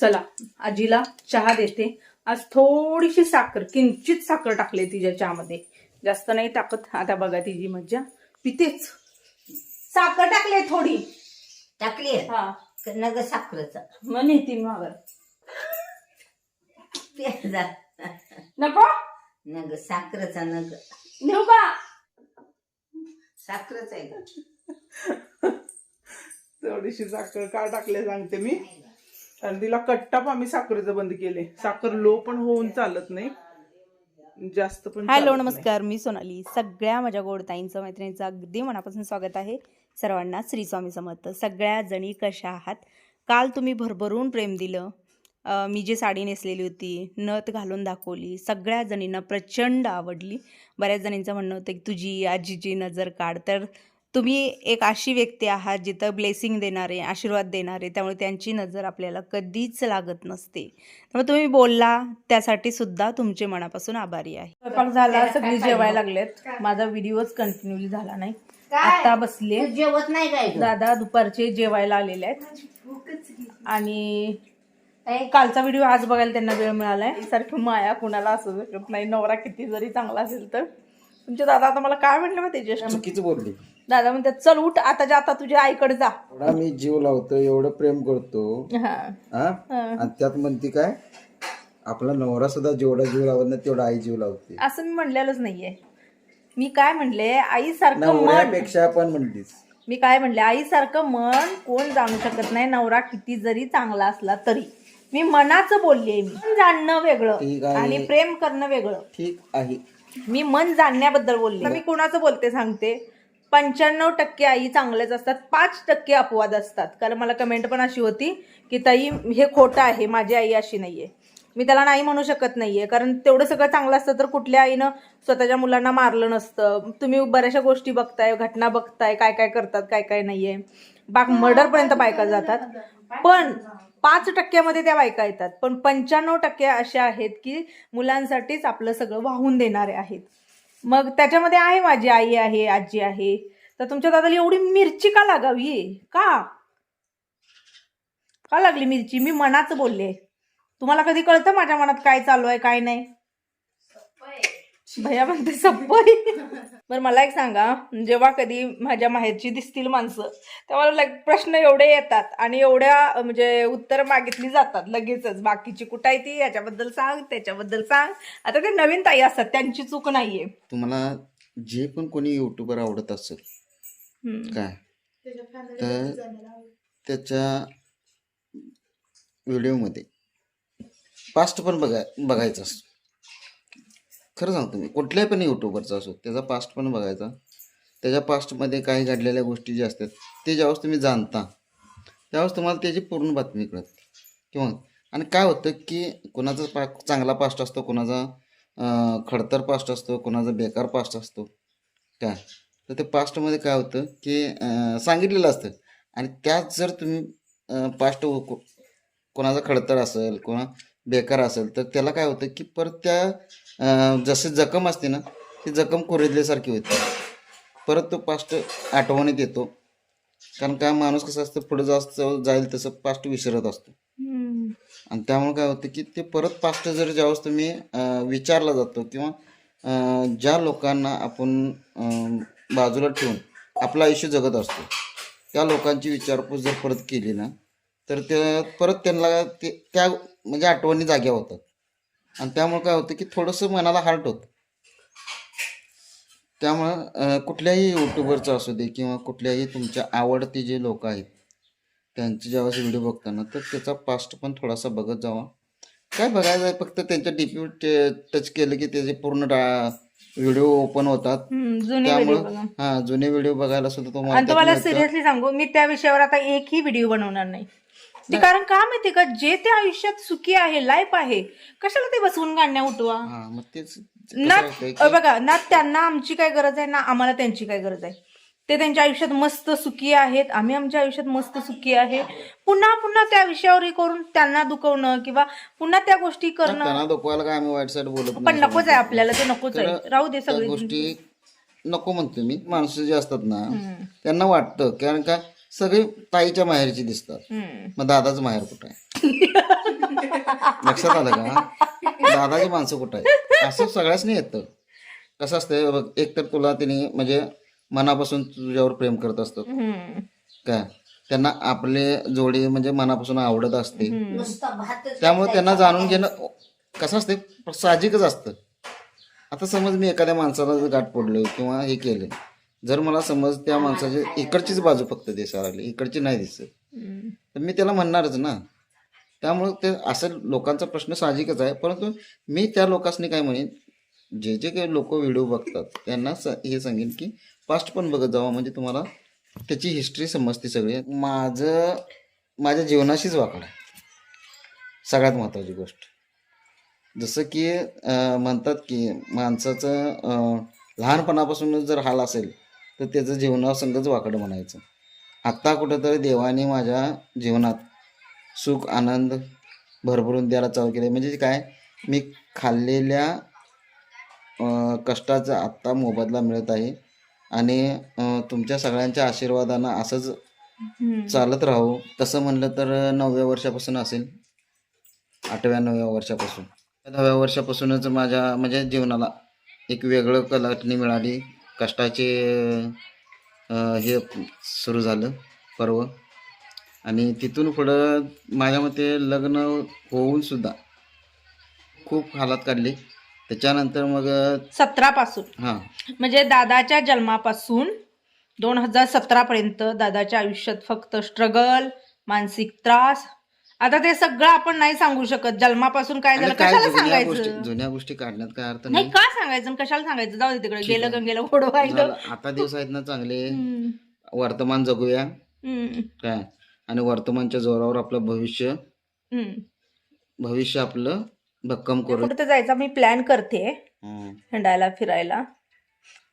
चला आजीला चहा देते. आज थोडीशी साखर किंचित साखर टाकले तिच्या चहामध्ये. जास्त नाही टाकत. आता बघा तिची मज्जा. पितेच. साखर टाकले थोडी. टाकली हा. नग साखरेचा. मग नेते मी माघार. प्यायला नको? नग साखरेचा नग. नेऊ का? साखरच आहे का? थोडीशी साखर का टाकले सांगते मी. आणि तिला कट्टाप आम्ही साखरेचं बंद केले साखर लो पण होऊन चालत नाही. जास्त पण हॅलो. नमस्कार. मी सोनाली. सगळ्या माझ्या गोडताईंचं मैत्रिणींचं अगदी मनापासून स्वागत आहे. सर्वांना श्री स्वामी समर्थ. सगळ्या जणी कशा आहात? काल तुम्ही भरभरून प्रेम दिलं. मी जी साडी नेसलेली होती नथ घालून दाखवली. सगळ्या जणींना प्रचंड आवडली. बऱ्याच जणींचं म्हणणं होतं की तुझी आजीची नजर काढ. तर तुम्ही एक अशी व्यक्ती आहात जिथं ब्लेसिंग देणारे आशीर्वाद देणारे त्यामुळे त्यांची नजर आपल्याला कधीच लागत नसते. त्यामुळे तुम्ही बोलला त्यासाठी सुद्धा तुमचे मनापासून आभारी आहे. स्वयंपाक झाला सगळी जेवायला लागलेत. माझा व्हिडिओच कंटिन्युअली झाला नाही. आता बसले. तू जेवत नाही काय? दादा दुपारचे जेवायला आलेले आहेत. आणि कालचा व्हिडिओ आज बघायला त्यांना वेळ मिळालाय. सारखी माया कुणाला असू शकत नाही. नवरा किती जरी चांगला असेल तर. तुमचे दादा आता मला काय म्हटलं ज्येष्ठ? चुकीचं बोलली. दादा म्हणतात चल उठ आता जा आता तुझ्या आईकडे जा. एवढा मी जीव लावतो एवढं प्रेम करतो. हा. हा? आणि त्यात म्हणते काय आपला नवरा सुद्धा जेवढा जीव लावत नाही तेवढा आई जीव लावते. असं मी म्हणलेलंच नाहीये. मी काय म्हणले आईसारखं मन नवऱ्यापेक्षा पण म्हणलीस मी काय म्हणले आईसारखं मन कोण जाणू शकत नाही नवरा किती जरी चांगला असला तरी. मी मनाचं बोलले मी. मन जाणणं वेगळं आहे. आणि प्रेम करणं वेगळं. ठीक आहे. मी मन जाणण्याबद्दल बोलले मी कुणाचं बोलते सांगते? पंच्याण्णव टक्के आई चांगलेच असतात पाच टक्के अपवाद असतात. कारण मला कमेंट पण अशी होती की ताई हे खोटं आहे माझी आई अशी नाहीये. मी त्याला नाही म्हणू शकत नाहीये कारण तेवढं सगळं चांगलं असतं तर कुठल्या आईनं स्वतःच्या मुलांना मारलं नसतं. तुम्ही बऱ्याचशा गोष्टी बघताय घटना बघताय काय काय करतात काय काय नाहीये. बाग मर्डर पर्यंत बायका जातात. पण पाच टक्क्यामध्ये त्या बायका येतात. पण पंच्याण्णव टक्के अशा आहेत की मुलांसाठीच आपलं सगळं वाहून देणारे आहेत. मग त्याच्यामध्ये आहे माझी आई आहे आजी आहे. तर तुमच्या दादाला एवढी मिरची का लागावी? का? का लागली मिरची? मी मनाच बोलले. तुम्हाला कधी कळतं माझ्या मनात काय चालू आहे काय नाही? भैया म्हणते सप्पई बरं मला एक सांगा जेव्हा कधी माझ्या माहेरची दिसतील माणसं तेव्हा लाईक प्रश्न एवढे येतात आणि एवढ्या म्हणजे उत्तर मागितली जातात लगेचच. बाकीची कुठं आहे ती? याच्याबद्दल सांग त्याच्याबद्दल सांग. आता ते नवीन ताई असतात त्यांची चूक नाहीये. तुम्हाला जे पण कोणी युट्यूबर आवडत असेल हम्म. काय? तर त्याच्या व्हिडिओमध्ये पास्ट पण बघाय बघायचं असतो. खरं सांगतो मी कुठल्याही पण यूट्यूबरचा असो त्याचा पास्ट पण बघायचा. त्याच्या पास्टमध्ये काही घडलेल्या गोष्टी ज्या असतात ते ज्यावेळेस तुम्ही जाणता त्यावेळेस तुम्हाला त्याची पूर्ण बातमी कळते. किंवा आणि काय होतं की कोणाचा पा चांगला पास्ट असतो कोणाचा खडतर पास्ट असतो कोणाचा बेकार पास्ट असतो काय? तर ते पास्टमध्ये काय होतं की सांगितलेलं असतं. आणि त्यात जर तुम्ही पास्ट हो, कोणाचा खडतर असेल कोणा बेकार असेल तर त्याला काय होतं की परत त्या जसे जखम असते ना ती जखम कोरेदल्यासारखी होते. परत तो पास्ट आठवणीत येतो. कारण काय माणूस कसं असतं पुढे जास्त जाईल तसं पास्ट विसरत असतो. आणि त्यामुळे काय होतं की ते परत पास्ट जर ज्यावेळेस तुम्ही विचारला जातो किंवा ज्या लोकांना आपण बाजूला ठेवून आपलं आयुष्य जगत असतो त्या लोकांची विचारपूस जर परत केली ना तर त्या परत त्यांना ते त्या म्हणजे आठवणी जाग्या होतात. आणि त्यामुळे काय होतं की थोडंसं मनाला हार्ट होतं. त्यामुळं कुठल्याही युट्यूबरचं असू दे किंवा कुठल्याही तुमच्या आवडते जे लोक आहेत त्यांचे ज्यावेळेस व्हिडिओ बघताना तर त्याचा पास्ट पण थोडासा बघत जावा. काय बघायचं आहे फक्त त्यांच्या डीपी टच केलं की त्याचे पूर्ण व्हिडिओ ओपन होतात. त्यामुळं हा जुने व्हिडिओ बघायला सुद्धा तुम्हाला. सिरियसली सांगू मी त्या विषयावर आता एकही व्हिडिओ बनवणार नाही. ते कारण का माहितीये का? जे ते आयुष्यात सुखी आहे लाईफ आहे कशाला ते बसवून गाण्या उठवा? हा मग तेच ना अ बघा ना त्यांना आमची काय गरज आहे ना आम्हाला त्यांची काय गरज आहे. ते त्यांच्या आयुष्यात मस्त सुखी आहेत आम्ही आमच्या आयुष्यात मस्त सुखी आहे. पुन्हा पुन्हा त्या विषयावर हे करून त्यांना दुखवणं किंवा पुन्हा त्या गोष्टी करणं. त्यांना दुखवायला काय आम्ही वाईट साईड बोलत पण नकोच आहे आपल्याला ते नकोच आहे. तर राहू दे त्या सगळी गोष्टी नको म्हणतो मी माणसं जे असतात ना त्यांना वाटतं. कारण का? सगळे ताईच्या माहेरची दिसतात. मग दादाचं माहेर कुठं आहे? लक्षात आलं का? दादाची माणसं कुठं आहे असं सगळ्याच नाही येतं. कसं असतं बघ एक तर तुला तिने म्हणजे मनापासून तुझ्यावर प्रेम करत असतात हम्म. काय? त्यांना आपले जोडी म्हणजे मनापासून आवडत असते. त्यामुळे त्यांना जाणून घेणं कसं असते साहजिकच असतं. आता समज मी एखाद्या माणसाला गाठ पडलोय किंवा हे केलं जर मला समज त्या माणसाची इकडचीच बाजू फक्त दिसायला लागली इकडची नाही दिसत. तर मी त्याला म्हणणारच ना. त्यामुळे ते असं लोकांचा प्रश्न साहजिकच आहे परंतु मी त्या लोकांनी काय म्हणेन जे जे काही लोक व्हिडिओ बघतात त्यांना हे सांगेन की पास्ट पण बघत जावं म्हणजे तुम्हाला त्याची हिस्ट्री समजते सगळी. माझं माझ्या जीवनाशीच वाकड आहे. सगळ्यात महत्त्वाची गोष्ट. जसं की म्हणतात की माणसाचं लहानपणापासूनच जर हाल असेल तर त्याचं जीवनासंगच वाकडं म्हणायचं. आत्ता कुठंतरी देवाने माझ्या जीवनात सुख आनंद भरभरून द्यायला चालू केले म्हणजे काय? मी खाल्लेल्या कष्टाचा आत्ता मोबदला मिळत आहे. आणि तुमच्या सगळ्यांच्या आशीर्वादानं असंच. चालत राहू. तसं म्हणलं तर नवव्या वर्षापासून असेल. आठव्या नवव्या वर्षापासून. नवव्या वर्षापासूनच माझ्या म्हणजे जीवनाला एक वेगळं कलाटणी मिळाली. कष्टाचे हे सुरू झालं पर्व. आणि तिथून पुढं माझ्या मते लग्न होऊन सुद्धा खूप हालात काढली. त्याच्यानंतर मग सतरा पासून हां. म्हणजे दादाच्या जन्मापासून दोन हजार सतरा पर्यंत दादाच्या आयुष्यात फक्त स्ट्रगल मानसिक त्रास आता ते सगळं आपण नाही सांगू शकत. जन्मापासून काय झालं आणि काय कशाला जुन्या गोष्टी सांगायचं जुन्या गोष्टी काढण्यात काय अर्थ नाही नाही? का सांगायचं आणि कशाला सांगायचं? जाऊ दे तिकडे ठीक गेलं आहे. गंगेला झालं. आता दिवस आहेत ना चांगले. वर्तमान जगूया. काय? आणि वर्तमानच्या जोरावर आपलं भविष्य भविष्य आपलं भक्कम करू कुठं तर जायचा? मी प्लॅन करते. हम्म, हिंडायला फिरायला.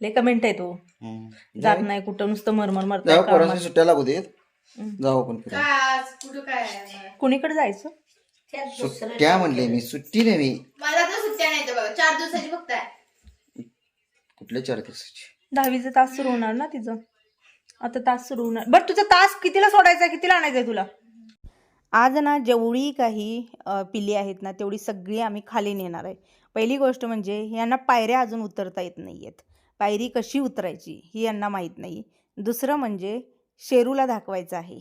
ले कमेंट आहे तू. हम्म. जात नाही कुठं नुसतं मरमर मरत पोरांच्या सुट्ट्या लागू देत. जाऊ आपण फिरायला. कुणीकडे जायचं? सुट्ट्या म्हणले मी सुट्टी नाही मी. मला तर सुट्ट्या नाही तर बघा चार दिवसाची फक्त आहे. कुठल्या चार दिवसाची? दहावीचा तास सुरू होणार ना तिचं? आता तास सुरू होणार. बरं तुझा तास कितीला सोडायचा कितीला आणायचंय तुला? आज ना जेवढी काही अ, पिली आहेत ना तेवढी सगळी आम्ही खाली नेणार आहे. पहिली गोष्ट म्हणजे यांना पायऱ्या अजून उतरता येत नाही आहेत पायरी कशी उतरायची ही यांना माहीत नाही. दुसरं म्हणजे शेरूला दाखवायचं आहे.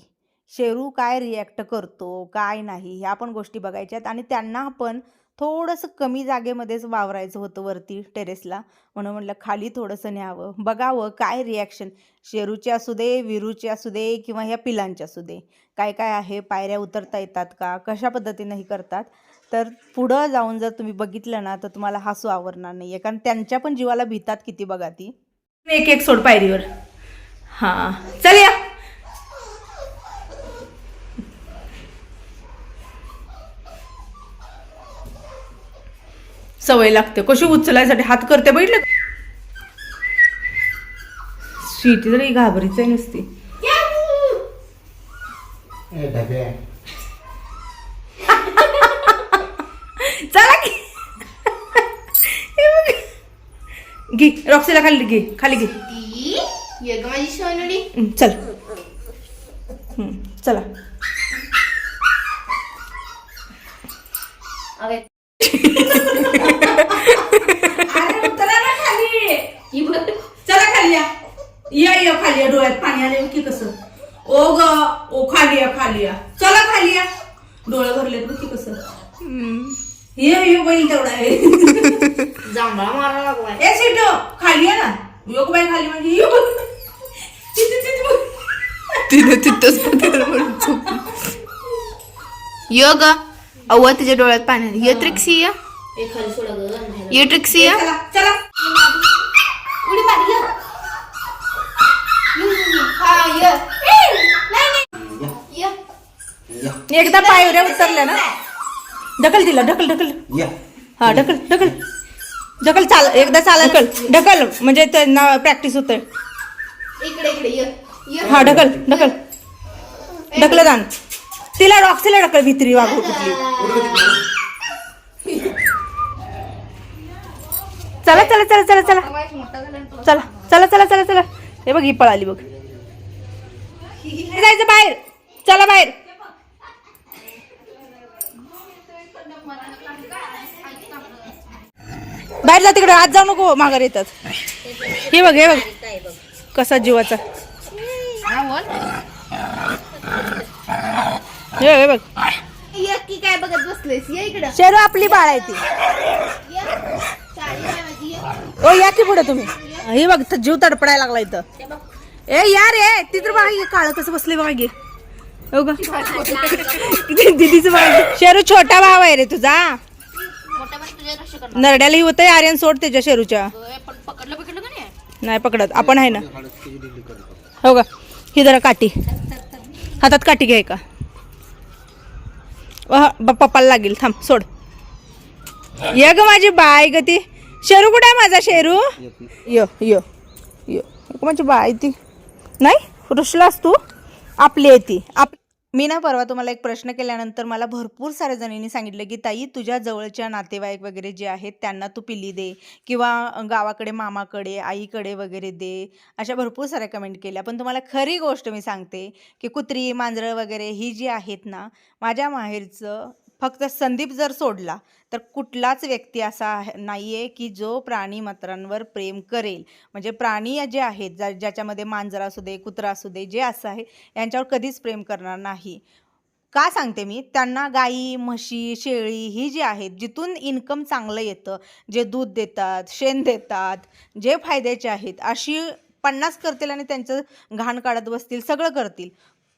शेरू काय रिॲक्ट करतो काय नाही ह्या पण गोष्टी बघायच्या आहेत आणि त्यांना पण थोडंसं कमी जागेमध्येच वावरायचं होतं वरती टेरेसला म्हणून म्हटलं खाली थोडंसं न्यावं. बघावं काय रिॲक्शन शेरूचे असू दे विरूचे असू दे किंवा ह्या पिलांचे असू दे. काय काय आहे? पायऱ्या उतरता येतात का? कशा पद्धतीनं ही करतात? तर पुढं जाऊन जर तुम्ही बघितलं ना तर तुम्हाला हसू आवरणार नाही आहे कारण त्यांच्या पण जीवाला भीतात किती बघा ती. एक एक सोड पायरीवर. हा. चल या. सवय लागते. कशी उचलायसाठी हात करते का? स्वीटी तरी घाबरीच आहे नुसती. चला की. घे रॉक्सीला खाली घे खाली घे. चल. हं, चला. अरे चला खाली या या या खाली या डोळ्यात पाणी आले की कसं ओ ग ओ खाली या खाली या चला खाली या डोळे भरले बघ की कसं ये ये बैल तेवढा आहे जांभळा मारा लागलाय ए सीट खाली या ना योग बाई खाली म्हणजे यो. तिथे- तिथे बघ. ग अव्वा तिच्या डोळ्यात पाणी ये ट्रिक्सी या? हे ट्रिक्सी या? चला चला. उडी मार य. हा य. नाही नाही. य. एकदा पायऱ्या उतरल्या ना. ढकल दिला ढकल ढकल. या. हा ढकल ढकल. ढकल चाल एकदा चाल ढकल. ढकल. म्हणजे त्यांना प्रॅक्टिस होते इकडे इकडे य. य. हा ढकल ढकल. ढकल दान. तिला रॉक्सीला ढकल भित्री वागू कुठली चला चला चला चला चला. चला चला चला चला चला. हे बघ ही पळाली बघ. जायचं बाहेर. चला बाहेर. बाहेर जा तिकडे. आज जाऊ नको माघार येतात. हे बघ हे बघ. कसा जीवाचा. हे हे बघ. ये की काय बघत बसलेस? ये इकडं. शेरू आपली बाळ आहे ती. ये. साडी आहे माझी ये. ओ या की पुढे तुम्ही? हे बघ तर जीव तडपडायला लागला इथं. ए या रे ती तर काळ कसं बसले बघा गे हो का? दिदीचं बघा शेरू छोटा भाव आहे रे तुझा. मोठ्या पण तुझ्या नरड्याला आर्यन सोड त्याच्या शेरूच्या. पण पकडलं पकडलं का नाही? नाही पकडत आपण आहे ना. हो का? ही जरा काठी. हातात काठी घ्याय का पप्पाला लागेल थांब सोड. ये ग माझी बाय ग ती. शेरू कुठे आहे माझा शेरू? यो यो यो. माझी बाय ती. नाही ऋषलास तू. आपली आहे ती. आप मी ना परवा तुम्हाला एक प्रश्न केल्यानंतर मला भरपूर साऱ्या जणींनी सांगितलं की ताई तुझ्या जवळच्या नातेवाईक वगैरे जे आहेत त्यांना तू पिल्ली दे किंवा गावाकडे मामाकडे आईकडे वगैरे दे. अशा भरपूर साऱ्या कमेंट केल्या. पण तुम्हाला खरी गोष्ट मी सांगते की कुत्री मांजरं वगैरे ही जी आहेत ना माझ्या माहेरचं फक्त संदीप जर सोडला तर कुठलाच व्यक्ती असा नाही आहे की जो प्राणी मात्रांवर प्रेम करेल. म्हणजे प्राणी जे आहेत ज्या ज्याच्यामध्ये मांजर असू दे कुत्रा असू दे जे असं आहे यांच्यावर कधीच प्रेम करणार नाही. का सांगते मी? त्यांना गाई म्हशी शेळी ही जी आहेत जिथून इन्कम चांगलं येतं जे दूध देतात शेण देतात जे फायद्याचे आहेत अशी पन्नास करतील आणि त्यांचं घाण काढत बसतील सगळं करतील.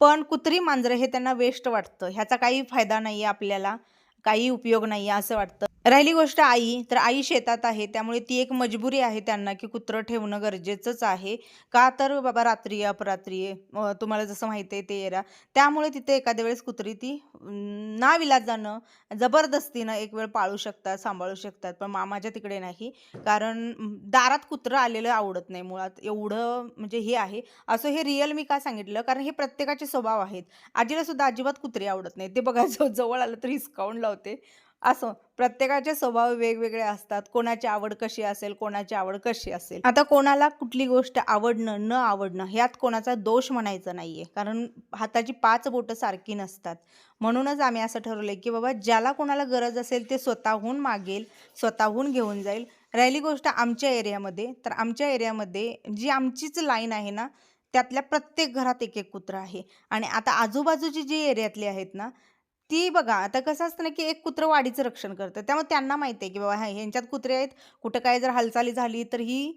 पण कुत्री मांजरं हे त्यांना वेस्ट वाटतं. ह्याचा काही फायदा नाही आहे आपल्याला. काही उपयोग नाही आहे असं वाटतं. राहिली गोष्ट आई. तर आई शेतात आहे. त्यामुळे ती एक मजबुरी आहे त्यांना की कुत्रं ठेवणं गरजेचंच आहे. का तर बाबा रात्री अपरात्री तुम्हाला जसं माहिती आहे ते येरा त्यामुळे तिथे एखाद्या वेळेस कुत्री ती ना नाविलाजानं जबरदस्तीनं एक वेळ पाळू शकतात सांभाळू शकतात. पण मामाच्या तिकडे नाही. कारण दारात कुत्रं आलेलं आवडत नाही मुळात. एवढं म्हणजे हे आहे. असं हे रिअल मी का सांगितलं? कारण हे प्रत्येकाचे स्वभाव आहेत. आजीला सुद्धा अजिबात कुत्री आवडत नाही. ते बघायचं जवळ आलं तर हिसकावून लावते. असं प्रत्येकाचे स्वभाव वेगवेगळे असतात. कोणाची आवड कशी असेल कोणाची आवड कशी असेल. आता कोणाला कुठली गोष्ट आवडणं न आवडणं ह्यात कोणाचा दोष म्हणायचा नाहीये. कारण हाताची पाच बोटं सारखी नसतात. म्हणूनच आम्ही असं ठरवलंय की बाबा ज्याला कोणाला गरज असेल ते स्वतःहून मागेल स्वतःहून घेऊन जाईल. राहिली गोष्ट आमच्या एरियामध्ये. तर आमच्या एरियामध्ये जी आमचीच लाईन आहे ना त्यातल्या प्रत्येक घरात एक एक कुत्रा आहे. आणि आता आजूबाजूची जी एरियातली आहेत ना ती बघा आता कसं असतं ना की एक कुत्रं वाडीचं रक्षण करतं. त्यामुळे त्यांना माहिती आहे की बाबा ह्यांच्यात कुत्रे आहेत. कुठं काय जर हालचाली झाली तर ही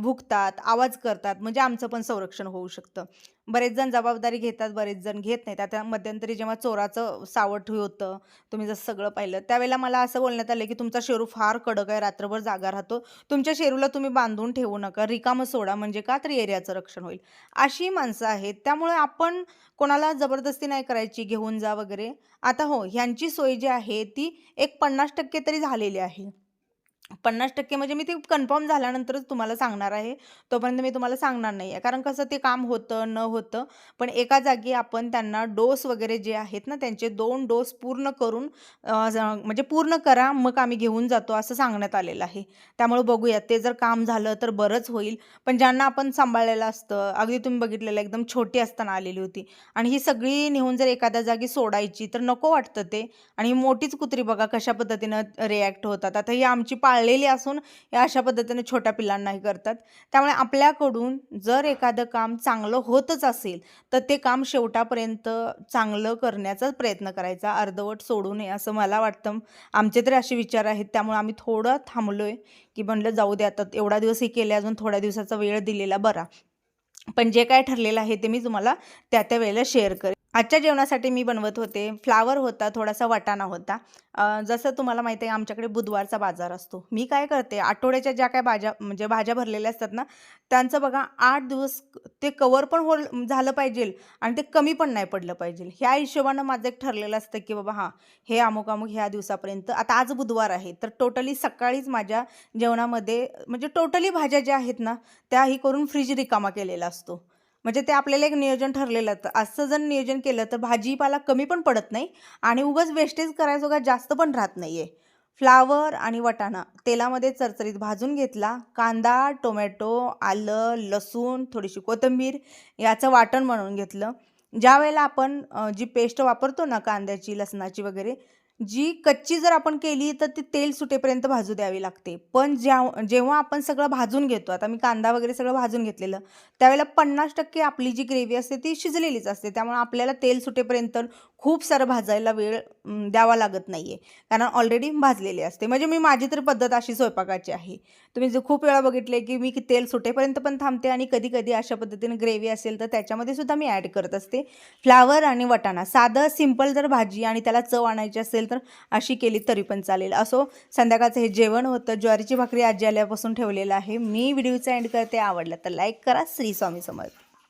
भुकतात आवाज करतात म्हणजे आमचं पण संरक्षण होऊ शकतं. बरेच जण जबाबदारी घेतात बरेच जण घेत नाहीत. आता मध्यंतरी जेव्हा चोराचं सावट होतं तुम्ही जसं सगळं पाहिलं त्यावेळेला मला असं बोलण्यात आलं की तुमचा शेरू फार कडक आहे रात्रभर जागा राहतो. तुमच्या शेरूला तुम्ही बांधून ठेवू नका रिकामं सोडा म्हणजे का तर एरियाचं रक्षण होईल. अशी माणसं आहेत त्यामुळे आपण कोणाला जबरदस्ती नाही करायची घेऊन जा वगैरे. आता हो ह्यांची सोय जी आहे ती एक पन्नास टक्के तरी झालेली आहे. पन्नास टक्के म्हणजे मी ते कन्फर्म झाल्यानंतरच तुम्हाला सांगणार आहे. तोपर्यंत मी तुम्हाला सांगणार नाही आहे कारण कसं ते काम होतं न होतं. पण एका जागी आपण त्यांना डोस वगैरे जे आहेत ना त्यांचे दोन डोस पूर्ण करून म्हणजे पूर्ण करा मग आम्ही घेऊन जातो असं सांगण्यात आलेलं आहे. त्यामुळे बघूयात ते जर काम झालं तर बरंच होईल. पण ज्यांना आपण सांभाळलेलं असतं अगदी तुम्ही बघितलेलं एकदम छोटी असताना आलेली होती. आणि ही सगळी नेऊन जर एखाद्या जागी सोडायची तर नको वाटतं ते. आणि मोठीच कुत्री बघा कशा पद्धतीनं रिॲक्ट होतात. आता ही आमची पाळ पाळलेली असून या अशा पद्धतीने छोट्या पिल्लांनाही करतात. त्यामुळे आपल्याकडून जर एखादं काम चांगलं होतच असेल तर ते काम शेवटापर्यंत चांगलं करण्याचा प्रयत्न करायचा. अर्धवट सोडू नये असं मला वाटतं. आमचे तरी असे विचार आहेत. त्यामुळे आम्ही थोडं थांबलो आहे की म्हणलं जाऊ दे आता एवढा दिवस हे केले अजून थोड्या दिवसाचा वेळ दिलेला बरा. पण जे काय ठरलेलं आहे ते मी तुम्हाला त्या त्या वेळेला शेअर करेन. आजच्या जेवणासाठी मी बनवत होते. फ्लावर होता थोडासा वाटाणा होता. जसं तुम्हाला माहिती आहे आमच्याकडे बुधवारचा बाजार असतो. मी काय करते आठवड्याच्या ज्या काय भाज्या म्हणजे भाज्या भरलेल्या असतात ना त्यांचं बघा आठ दिवस ते कवर पण हो झालं पाहिजे आणि ते कमी पण नाही पडलं पाहिजे. ह्या हिशोबानं माझं एक ठरलेलं असतं की बाबा हां हे अमुक अमुक ह्या दिवसापर्यंत. आता आज बुधवार आहे तर टोटली सकाळीच माझ्या जेवणामध्ये म्हणजे टोटली भाज्या ज्या आहेत ना त्याही करून फ्रीज रिकामा केलेला असतो. म्हणजे ते आपल्याला एक नियोजन ठरलेलं असतं असं जर नियोजन केलं तर भाजीपाला कमी पण पडत नाही आणि उगाच वेस्टेज करायचोगा जास्त पण राहत नाही आहे फ्लावर आणि वटाणा तेलामध्ये चरचरीत भाजून घेतला कांदा टोमॅटो आलं लसूण थोडीशी कोथिंबीर याचं वाटण बनवून घेतलं. ज्या वेळेला आपण जी पेस्ट वापरतो ना कांद्याची लसणाची वगैरे जी कच्ची जर आपण केली तर ती तेल सुटेपर्यंत भाजू द्यावी लागते. पण ज्या जेव्हा आपण सगळं भाजून घेतो आता मी कांदा वगैरे सगळं भाजून घेतलेलं त्यावेळेला पन्नास टक्के आपली जी ग्रेव्ही असते ती शिजलेलीच असते. त्यामुळे आपल्याला तेल सुटेपर्यंत खूप सारं भाजायला वेळ द्यावा लागत नाही आहे कारण ऑलरेडी भाजलेली असते. म्हणजे मी माझी तर पद्धत अशी स्वयंपाकाची आहे. तुम्ही जे खूप वेळा बघितले की मी तेल सुटेपर्यंत पण थांबते आणि कधी कधी अशा पद्धतीने ग्रेव्ही असेल तर त्याच्यामध्ये सुद्धा मी ॲड करत असते. फ्लावर आणि वटाणा. साधं सिंपल जर भाजी आणि त्याला चव आणायची असेल तर अशी केली तरी पण चालेल. असो संध्याकाळचं हे जेवण होतं ज्वारीची भाकरी आजी आल्यापासून ठेवलेलं आहे. मी व्हिडिओचा एंड करते. आवडला तर लाईक करा. श्री स्वामी समर्थ.